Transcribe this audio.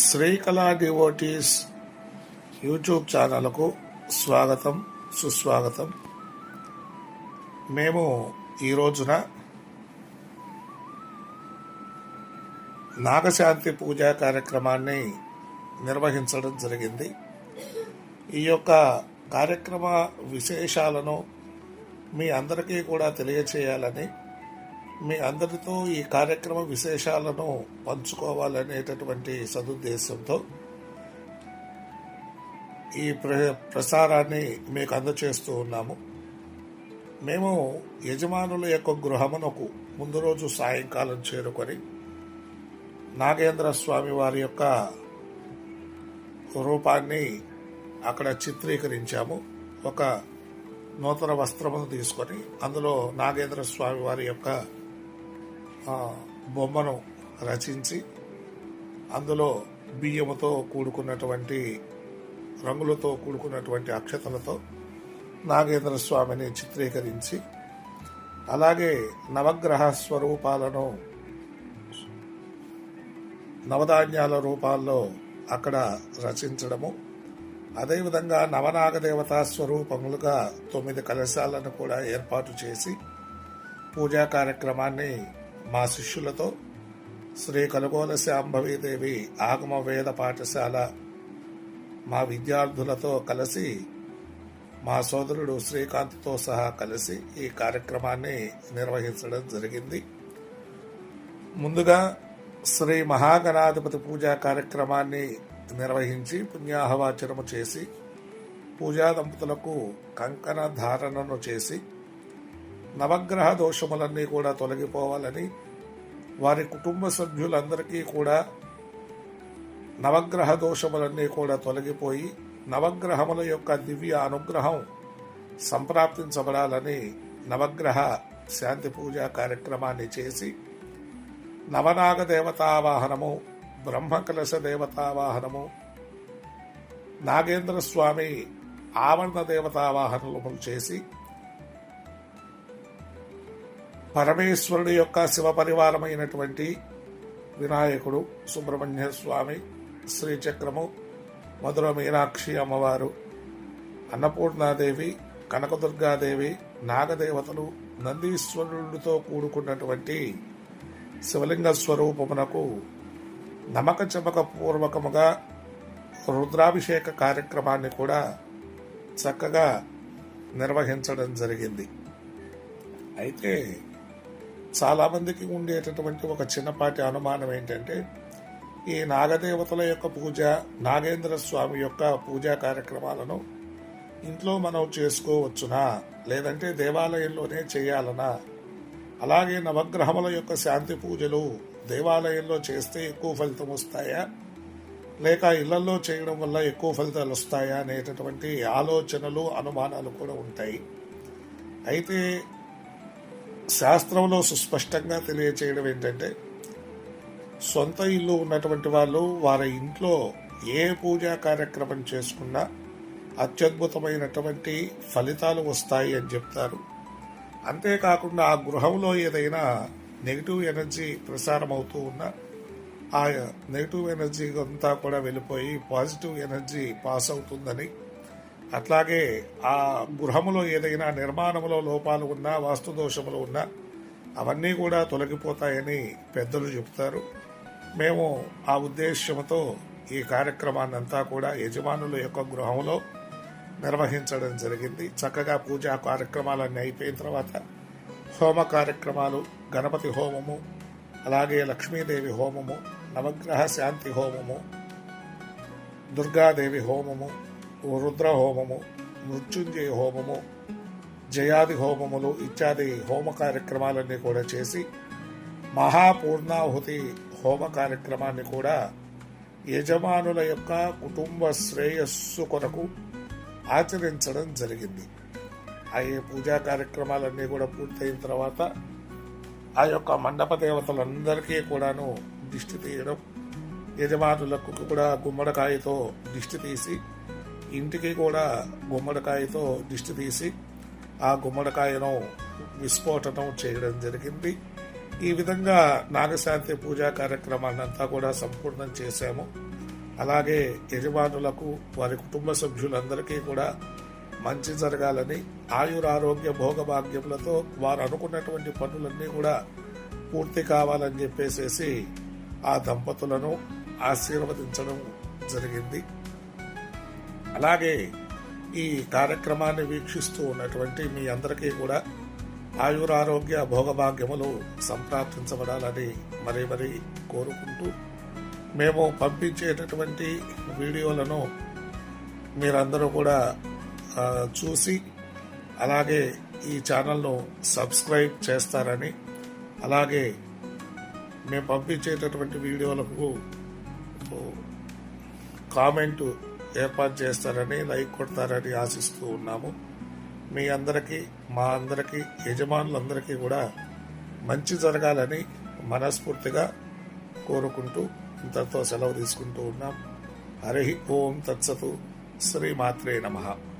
Srikala devotees YouTube ఛానల్కు స్వాగతం సుస్వాగతం. మేము ఈ రోజున నాగశాంతి పూజా కార్యక్రమాన్ని నిర్వహించడం జరిగింది. ఈ యొక్క కార్యక్రమ విశేషాలను మీ అందరికీ కూడా తెలియచేయాలని మీ అందరితో ఈ కార్యక్రమ విశేషాలను పంచుకోవాలనేటటువంటి సదుద్దేశంతో ఈ ప్ర ప్రసారాన్ని మీకు అందచేస్తూ ఉన్నాము. మేము యజమానుల యొక్క గృహమునకు ముందు రోజు సాయంకాలం చేరుకొని నాగేంద్ర స్వామి వారి యొక్క రూపాన్ని అక్కడ చిత్రీకరించాము. ఒక నూతన వస్త్రమును తీసుకొని అందులో నాగేంద్ర స్వామి వారి యొక్క బొమ్మను రచించి అందులో బియ్యముతో కూడుకున్నటువంటి రంగులతో కూడుకున్నటువంటి అక్షతలతో నాగేంద్ర స్వామిని చిత్రీకరించి అలాగే నవగ్రహ స్వరూపాలను నవధాన్యాల రూపాల్లో అక్కడ రచించడము. అదేవిధంగా నవనాగదేవతా స్వరూపములుగా తొమ్మిది కలశాలను కూడా ఏర్పాటు చేసి పూజా కార్యక్రమాన్ని మా శిష్యులతో శ్రీ కలుగోల శాంభవీదేవి ఆగమ వేద పాఠశాల మా విద్యార్థులతో కలిసి మా సోదరుడు శ్రీకాంత్తో సహా కలిసి ఈ కార్యక్రమాన్ని నిర్వహించడం జరిగింది. ముందుగా శ్రీ మహాగణాధిపతి పూజా కార్యక్రమాన్ని నిర్వహించి పుణ్యాహవాచనము చేసి పూజా దంపతులకు కంకణ ధారణను చేసి నవగ్రహ దోషములన్నీ కూడా తొలగిపోవాలని వారి కుటుంబ సభ్యులందరికీ కూడా నవగ్రహ దోషములన్నీ కూడా తొలగిపోయి నవగ్రహముల యొక్క దివ్య అనుగ్రహం సంప్రాప్తించబడాలని నవగ్రహ శాంతి పూజా కార్యక్రమాన్ని చేసి నవనాగ దేవతావాహనము బ్రహ్మకలశ దేవతావాహనము నాగేంద్ర స్వామి ఆవరణ దేవతావాహనము చేసి పరమేశ్వరుడి యొక్క శివ పరివారమైనటువంటి వినాయకుడు సుబ్రహ్మణ్య స్వామి శ్రీచక్రము మధుర మీనాక్షి అమ్మవారు అన్నపూర్ణాదేవి కనకదుర్గాదేవి నాగదేవతలు నందీశ్వరుడితో కూడుకున్నటువంటి శివలింగ స్వరూపమునకు నమక చమక పూర్వకముగా రుద్రాభిషేక కార్యక్రమాన్ని కూడా చక్కగా నిర్వహించడం జరిగింది. అయితే చాలామందికి ఉండేటటువంటి ఒక చిన్నపాటి అనుమానం ఏంటంటే ఈ నాగదేవతల యొక్క పూజ నాగేంద్ర స్వామి యొక్క పూజా కార్యక్రమాలను ఇంట్లో మనం చేసుకోవచ్చునా? లేదంటే దేవాలయంలోనే చేయాలనా? అలాగే నవగ్రహముల యొక్క శాంతి పూజలు దేవాలయంలో చేస్తే ఎక్కువ ఫలితం వస్తాయా? లేక ఇళ్ళలో చేయడం వల్ల ఎక్కువ ఫలితాలు వస్తాయా? అనేటటువంటి ఆలోచనలు అనుమానాలు కూడా ఉంటాయి. అయితే శాస్త్రంలో సుస్పష్టంగా తెలియచేయడం ఏంటంటే సొంత ఇల్లు ఉన్నటువంటి వాళ్ళు వారి ఇంట్లో ఏ పూజా కార్యక్రమం చేసుకున్నా అత్యద్భుతమైనటువంటి ఫలితాలు వస్తాయి అని చెప్తారు. అంతేకాకుండా ఆ గృహంలో ఏదైనా నెగిటివ్ ఎనర్జీ ప్రసారం అవుతూ ఉన్నా ఆ నెగిటివ్ ఎనర్జీ అంతా కూడా వెళ్ళిపోయి పాజిటివ్ ఎనర్జీ పాస్ అవుతుందని అట్లాగే ఆ గృహములో ఏదైనా నిర్మాణంలో లోపాలు ఉన్నా వాస్తు దోషములు ఉన్నా అవన్నీ కూడా తొలగిపోతాయని పెద్దలు చెబుతారు. మేము ఆ ఉద్దేశ్యంతో ఈ కార్యక్రమాన్ని అంతా కూడా యజమానుల యొక్క గృహంలో నిర్వహించడం జరిగింది. చక్కగా పూజా కార్యక్రమాలన్నీ అయిపోయిన తర్వాత హోమ కార్యక్రమాలు గణపతి హోమము అలాగే లక్ష్మీదేవి హోమము నవగ్రహ శాంతి హోమము దుర్గాదేవి హోమము రుద్ర హోమము మృత్యుంజయ హోమము జయాది హోమములు ఇత్యాది హోమ కార్యక్రమాలన్నీ కూడా చేసి మహాపూర్ణాహుతి హోమ కార్యక్రమాన్ని కూడా యజమానుల యొక్క కుటుంబ శ్రేయస్సు కొరకు ఆచరించడం జరిగింది. ఆ పూజా కార్యక్రమాలన్నీ కూడా పూర్తయిన తర్వాత ఆ యొక్క మండప దేవతలందరికీ కూడాను దిష్టి తీయడం యజమానులకు కూడా గుమ్మడికాయతో దిష్టి తీసి ఇంటికి కూడా గుమ్మడికాయతో దిష్టి తీసి ఆ గుమ్మడికాయను విస్ఫోటనం చేయడం జరిగింది. ఈ విధంగా నాగశాంతి పూజా కార్యక్రమాన్ని అంతా కూడా సంపూర్ణం చేశాము. అలాగే యజమానులకు వారి కుటుంబ సభ్యులందరికీ కూడా మంచి జరగాలని ఆయురారోగ్య భోగభాగ్యములతో వారు అనుకున్నటువంటి పనులన్నీ కూడా పూర్తి కావాలని చెప్పేసేసి ఆ దంపతులను ఆశీర్వదించడం జరిగింది. అలాగే ఈ కార్యక్రమాన్ని వీక్షిస్తూ ఉన్నటువంటి మీ అందరికీ కూడా ఆయురారోగ్య భోగభాగ్యములు సంప్రాప్తించబడాలని మరీ మరీ కోరుకుంటూ మేము పంపించేటటువంటి వీడియోలను మీరందరూ కూడా చూసి అలాగే ఈ ఛానల్ను సబ్స్క్రైబ్ చేస్తారని అలాగే మేము పంపించేటటువంటి వీడియోలకు కామెంట్ ఏర్పాటు చేస్తారని లైక్ కొడతారని ఆశిస్తూ ఉన్నాము. మీ అందరికీ మా అందరికీ యజమానులందరికీ కూడా మంచి జరగాలని మనస్ఫూర్తిగా కోరుకుంటూ ఇంతతో సెలవు తీసుకుంటూ ఉన్నాం. హరి ఓం తత్సతు శ్రీమాత్రే నమః.